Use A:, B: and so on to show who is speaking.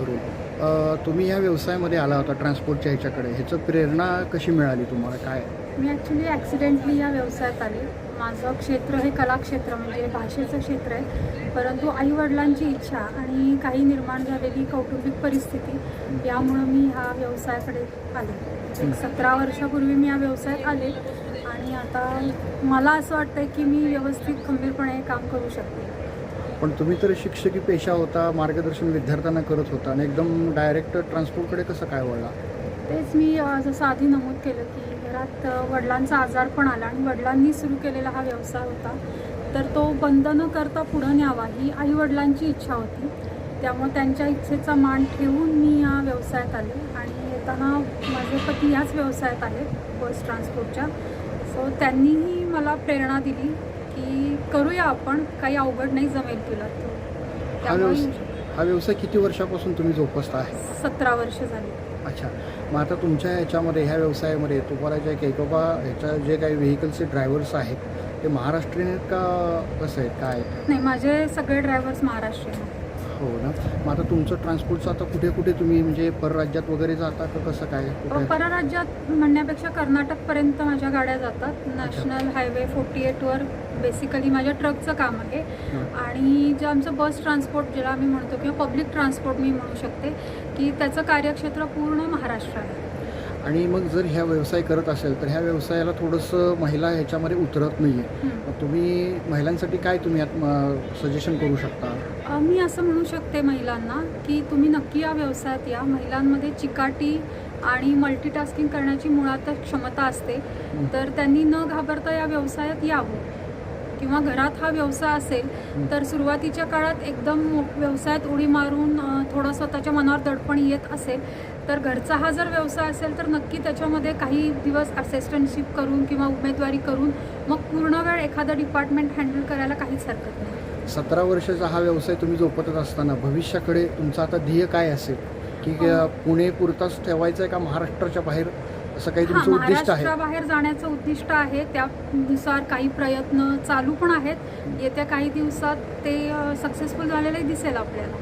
A: करून. तुम्ही या व्यवसायामध्ये आला होता ट्रान्सपोर्टच्या ह्याच्याकडे. ह्याचं प्रेरणा कशी मिळाली तुम्हाला? काय?
B: मी ॲक्च्युली ॲक्सिडेंटली या व्यवसायात आले. माझं क्षेत्र हे कलाक्षेत्र म्हणजे भाषेचं क्षेत्र आहे. परंतु आईवडिलांची इच्छा आणि काही निर्माण झालेली कौटुंबिक परिस्थिती यामुळं मी ह्या व्यवसायाकडे आले. एक सतरा वर्षापूर्वी मी या व्यवसायात आले आणि आता मला असं वाटतं की मी व्यवस्थित खंबीरपणे काम करू शकते.
A: पण तुम्ही तर शिक्षकी पेशा होता मार्गदर्शन विद्यार्थ्यांना करत होता आणि एकदम डायरेक्ट ट्रान्सपोर्टकडे कसं काय वळला?
B: तेच मी जसं आधी नमूद केलं की घरात वडिलांचा आजार पण आला आणि वडिलांनी सुरू केलेला हा व्यवसाय होता. तर तो बंद न करता पुढं न्यावा ही आई वडिलांची इच्छा होती. त्यामुळे त्यांच्या इच्छेचा मान ठेवून मी या व्यवसायात आले आणि येताना माझे पती याच व्यवसायात आले बस ट्रान्सपोर्टच्या. सो त्यांनीही मला प्रेरणा दिली. की करूया आपण काही अवघड नाही जमेल तुला तो.
A: हा
B: त्यामुळे
A: व्यवसाय हा व्यवसाय किती वर्षापासून तुम्ही जोपासता आहे?
B: सतरा वर्ष झाली.
A: अच्छा. मग आता तुमच्या ह्याच्यामध्ये ह्या व्यवसायामध्ये तुम्हाला जे काही किंवा ह्याच्या जे काही व्हेकल्सचे ड्रायव्हर्स आहेत ते महाराष्ट्रीयन आहेत का कसं आहेत? काय आहेत?
B: नाही माझे सगळे ड्रायव्हर्स महाराष्ट्रीयन आहेत.
A: हो ना. मग आता तुमचं ट्रान्सपोर्टचं आता कुठे कुठे तुम्ही म्हणजे परराज्यात वगैरे जाता का कसं काय? कुठे?
B: परराज्यात म्हणण्यापेक्षा कर्नाटकपर्यंत माझ्या गाड्या जातात. नॅशनल हायवे फोर्टी एटवर बेसिकली माझ्या ट्रकचं काम आहे.
A: हं.
B: आणि जे आमचं बस ट्रान्सपोर्ट ज्याला आम्ही म्हणतो किंवा पब्लिक ट्रान्सपोर्ट मी म्हणू शकते की त्याचं कार्यक्षेत्र पूर्ण महाराष्ट्र आहे.
A: आणि मग जर ह्या व्यवसाय करत असेल तर ह्या व्यवसायाला थोडंसं महिला ह्याच्यामध्ये उतरत नाही आहे तुम्ही महिलांसाठी काय तुम्ही यात सजेशन करू शकता?
B: मी असं म्हणू शकते महिलांना की तुम्ही नक्की या व्यवसायात या. महिलांमध्ये चिकाटी आणि मल्टीटास्किंग करण्याची मुळातच क्षमता असते. तर त्यांनी न घाबरता या व्यवसायात यावं. किंवा घरात हा व्यवसाय असेल तर सुरुवातीच्या काळात एकदम व्यवसायात उडी मारून थोडं स्वतःच्या मनावर दडपण येत असेल. तर घरचा हा जर व्यवसाय असेल तर नक्की त्याच्यामध्ये काही दिवस असिस्टंटशिप करून किंवा उमेदवारी करून मग पूर्ण वेळ एखादं डिपार्टमेंट हँडल करायला काहीच हरकत नाही.
A: सतरा वर्षाचा हा व्यवसाय तुम्ही जोपतच असताना भविष्याकडे तुमचं आता ध्येय काय असेल? की पुणे पुरताच ठेवायचं आहे का महाराष्ट्राच्या बाहेर? असं काही
B: हा
A: तुमचं उद्दिष्ट आहे?
B: महाराष्ट्राबाहेर जाण्याचं उद्दिष्ट आहे. त्यानुसार काही प्रयत्न चालू पण आहेत. येत्या काही दिवसात ते सक्सेसफुल झालेले दिसेल आपल्याला.